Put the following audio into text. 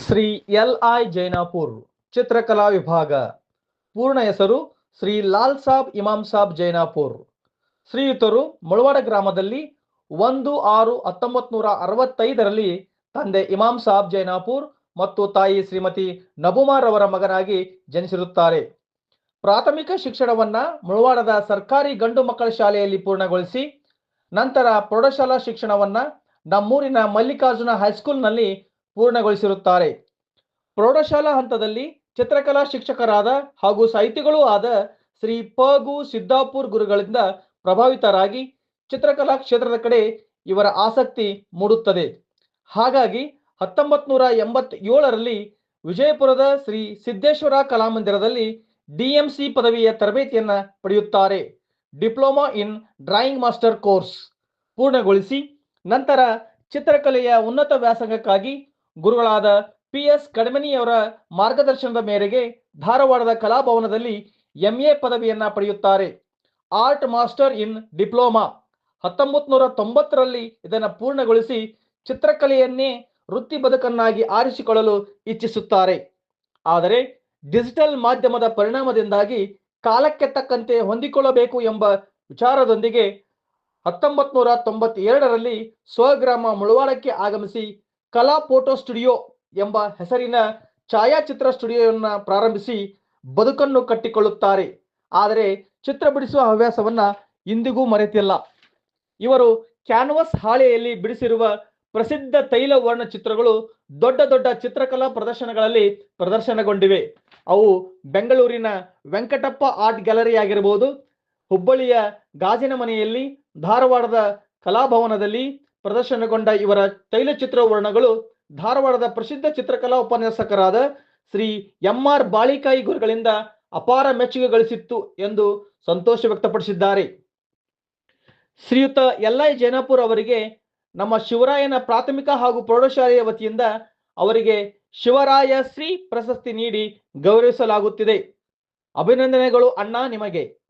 Shri L I Jainapur, ಚಿತ್ರಕಲಾ ವಿಭಾಗ. ಪೂರ್ಣ ಹೆಸರು ಶ್ರೀ ಲಾಲ್ ಸಾಬ್ ಇಮಾಮ್ ಸಾಬ್ ಜೈನಾಪುರ್. ಶ್ರೀಯುತರು ಮುಳವಾಡ ಗ್ರಾಮದಲ್ಲಿ ಒಂದು ಆರು ಹತ್ತೊಂಬತ್ ನೂರ ಅರವತ್ತೈದರಲ್ಲಿ ತಂದೆ ಇಮಾಮ್ ಸಾಬ್ ಜೈನಾಪುರ್ ಮತ್ತು ತಾಯಿ ಶ್ರೀಮತಿ ನಬುಮಾರ್ ಅವರ ಮಗನಾಗಿ ಜನಿಸಿರುತ್ತಾರೆ. ಪ್ರಾಥಮಿಕ ಶಿಕ್ಷಣವನ್ನ ಮುಳವಾಡದ ಸರ್ಕಾರಿ ಗಂಡು ಮಕ್ಕಳ ಶಾಲೆಯಲ್ಲಿ ಪೂರ್ಣಗೊಳಿಸಿ, ನಂತರ ಪ್ರೌಢಶಾಲಾ ಶಿಕ್ಷಣವನ್ನ ನಮ್ಮೂರಿನ ಮಲ್ಲಿಕಾರ್ಜುನ ಹೈಸ್ಕೂಲ್ನಲ್ಲಿ ಪೂರ್ಣಗೊಳಿಸಿರುತ್ತಾರೆ. ಪ್ರೌಢಶಾಲಾ ಹಂತದಲ್ಲಿ ಚಿತ್ರಕಲಾ ಶಿಕ್ಷಕರಾದ ಹಾಗೂ ಸಾಹಿತಿಗಳೂ ಆದ ಶ್ರೀ ಪ. ಗು. ಸಿದ್ದಾಪುರ್ ಗುರುಗಳಿಂದ ಪ್ರಭಾವಿತರಾಗಿ ಚಿತ್ರಕಲಾ ಕ್ಷೇತ್ರದ ಕಡೆ ಇವರ ಆಸಕ್ತಿ ಮೂಡುತ್ತದೆ. ಹಾಗಾಗಿ ಹತ್ತೊಂಬತ್ ನೂರ ಎಂಬತ್ತೇಳರಲ್ಲಿ ವಿಜಯಪುರದ ಶ್ರೀ ಸಿದ್ದೇಶ್ವರ ಕಲಾಮಂದಿರದಲ್ಲಿ ಡಿಎಂಸಿ ಪದವಿಯ ತರಬೇತಿಯನ್ನು ಪಡೆಯುತ್ತಾರೆ. Diploma in drawing master course ಪೂರ್ಣಗೊಳಿಸಿ ನಂತರ ಚಿತ್ರಕಲೆಯ ಉನ್ನತ ವ್ಯಾಸಂಗಕ್ಕಾಗಿ ಗುರುಗಳಾದ ಪಿ ಎಸ್ ಕಡಮನಿಯವರ ಮಾರ್ಗದರ್ಶನದ ಮೇರೆಗೆ ಧಾರವಾಡದ ಕಲಾಭವನದಲ್ಲಿ ಎಂಎ ಪದವಿಯನ್ನ ಪಡೆಯುತ್ತಾರೆ. ಆರ್ಟ್ ಮಾಸ್ಟರ್ ಇನ್ ಡಿಪ್ಲೊಮಾ ಹತ್ತೊಂಬತ್ ನೂರ ತೊಂಬತ್ತರಲ್ಲಿ ಇದನ್ನು ಪೂರ್ಣಗೊಳಿಸಿ ಚಿತ್ರಕಲೆಯನ್ನೇ ವೃತ್ತಿ ಬದುಕನ್ನಾಗಿ ಆರಿಸಿಕೊಳ್ಳಲು ಇಚ್ಛಿಸುತ್ತಾರೆ. ಆದರೆ ಡಿಜಿಟಲ್ ಮಾಧ್ಯಮದ ಪರಿಣಾಮದಿಂದಾಗಿ ಕಾಲಕ್ಕೆ ತಕ್ಕಂತೆ ಹೊಂದಿಕೊಳ್ಳಬೇಕು ಎಂಬ ವಿಚಾರದೊಂದಿಗೆ ಹತ್ತೊಂಬತ್ ನೂರ ತೊಂಬತ್ತೆರಡರಲ್ಲಿ ಸ್ವಗ್ರಾಮ ಮುಳವಾಡಕ್ಕೆ ಆಗಮಿಸಿ ಕಲಾ ಫೋಟೋ ಸ್ಟುಡಿಯೋ ಎಂಬ ಹೆಸರಿನ ಛಾಯಾಚಿತ್ರ ಸ್ಟುಡಿಯೋವನ್ನು ಪ್ರಾರಂಭಿಸಿ ಬದುಕನ್ನು ಕಟ್ಟಿಕೊಳ್ಳುತ್ತಾರೆ. ಆದರೆ ಚಿತ್ರ ಬಿಡಿಸುವ ಹವ್ಯಾಸವನ್ನ ಇಂದಿಗೂ ಮರೆತಿಲ್ಲ. ಇವರು ಕ್ಯಾನ್ವಸ್ ಹಾಳೆಯಲ್ಲಿ ಬಿಡಿಸಿರುವ ಪ್ರಸಿದ್ಧ ತೈಲ ವರ್ಣ ಚಿತ್ರಗಳು ದೊಡ್ಡ ದೊಡ್ಡ ಚಿತ್ರಕಲಾ ಪ್ರದರ್ಶನಗಳಲ್ಲಿ ಪ್ರದರ್ಶನಗೊಂಡಿವೆ. ಅವು ಬೆಂಗಳೂರಿನ ವೆಂಕಟಪ್ಪ ಆರ್ಟ್ ಗ್ಯಾಲರಿ ಆಗಿರಬಹುದು, ಹುಬ್ಬಳ್ಳಿಯ ಗಾಜಿನ ಮನೆಯಲ್ಲಿ, ಧಾರವಾಡದ ಕಲಾಭವನದಲ್ಲಿ ಪ್ರದರ್ಶನಗೊಂಡ ಇವರ ತೈಲಚಿತ್ರ ವರ್ಣಗಳು ಧಾರವಾಡದ ಪ್ರಸಿದ್ಧ ಚಿತ್ರಕಲಾ ಉಪನ್ಯಾಸಕರಾದ ಶ್ರೀ ಎಂ ಆರ್ ಬಾಳಿಕಾಯಿ ಗುರುಗಳಿಂದ ಅಪಾರ ಮೆಚ್ಚುಗೆ ಗಳಿಸಿತ್ತು ಎಂದು ಸಂತೋಷ ವ್ಯಕ್ತಪಡಿಸಿದ್ದಾರೆ. ಶ್ರೀಯುತ ಎಲ್ ಐ ಜೈನಾಪುರ್ ಅವರಿಗೆ ನಮ್ಮ ಶಿವರಾಯನ ಪ್ರಾಥಮಿಕ ಹಾಗೂ ಪ್ರೌಢಶಾಲೆಯ ವತಿಯಿಂದ ಅವರಿಗೆ ಶಿವರಾಯ ಶ್ರೀ ಪ್ರಶಸ್ತಿ ನೀಡಿ ಗೌರವಿಸಲಾಗುತ್ತಿದೆ. ಅಭಿನಂದನೆಗಳು ಅಣ್ಣ ನಿಮಗೆ.